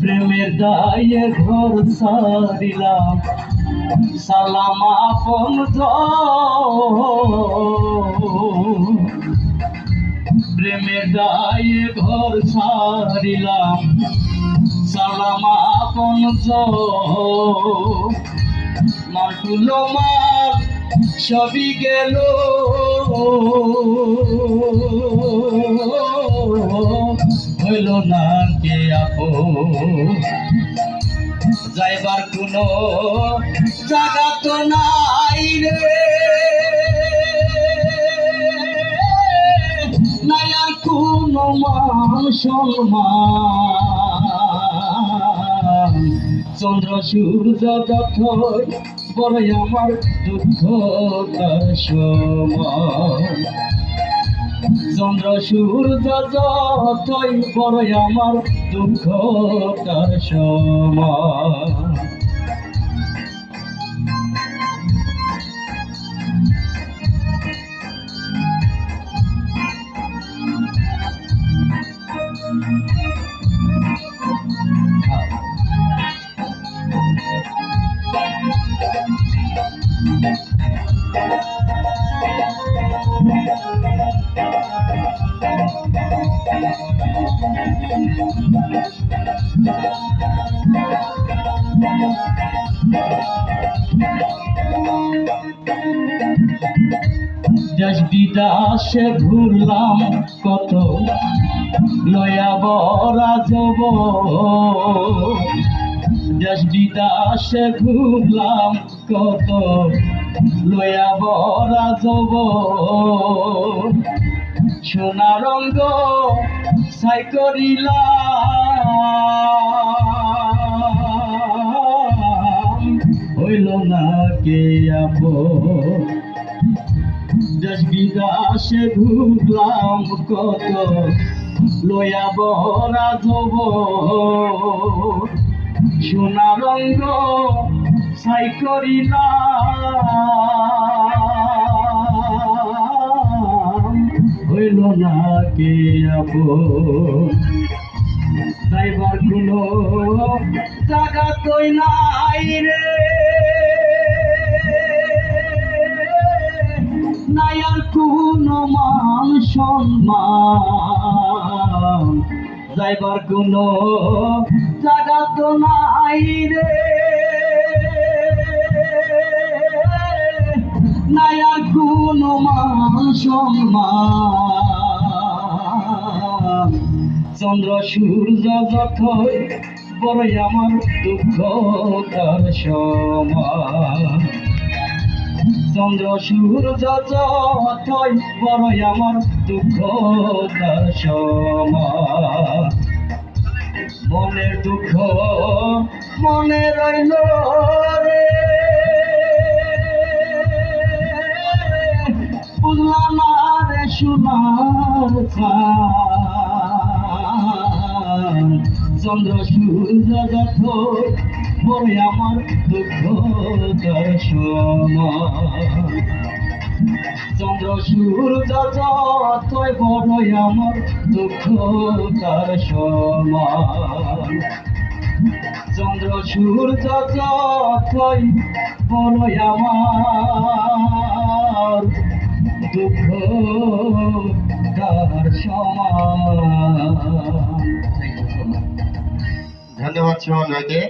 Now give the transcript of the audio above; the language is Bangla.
প্রেমের দায়ে ঘর সারিলাম। সালাম আপন প্রেমের দায়ে ঘর সারিলাম। সালাম আপন মাটুলো মার সবই গেল। হইল না কে আপো যাইবার কোনো জায়গা তো নাই রে। নাই আর কোনো মান সম্মান। চন্দ্র, সূর্য যথই বড়ই আমার দুঃখ তার সময় চন্দ্র সূর্য যতই পরে আমার দুঃখ তার সময় বিদাসে ঘুরলাম কত লয়া বরা যাব। দেশ বিদাসে ঘুরলাম কত লয়া বরা যাব। সোনা রঙ্গ সাই করিলাম। হইল না কে আপন? দেশ বিদাসে ঘুরলাম কত? লয়া বহরা যাব সোনা রঙ্গ সাই করিলাম। কে আপন। যাইবার কোনো জায়গা কই নাই রে। নাই আর কোনো মান সম্মান। যাইবার কোনো জায়গা তো নাই রে। নাই আর কোনো মান সম্মান। চন্দ্র, সূর্য যতই, বড়ই আমার দুঃখ, তার চন্দ্র, সূর্য যতই, বড়ই আমার দুঃখ, তার মনের দুঃখ মনে রইল রে বুঝলাম না রে সোনার। চন্দ্র সূর্য যত আমার দুঃখ চন্দ্র সূর্য যতই বড় আমার দুঃখ তার চন্দ্র সূর্য যতই আমার দুঃখ ধন্যবাদ সুমন ভাইকে।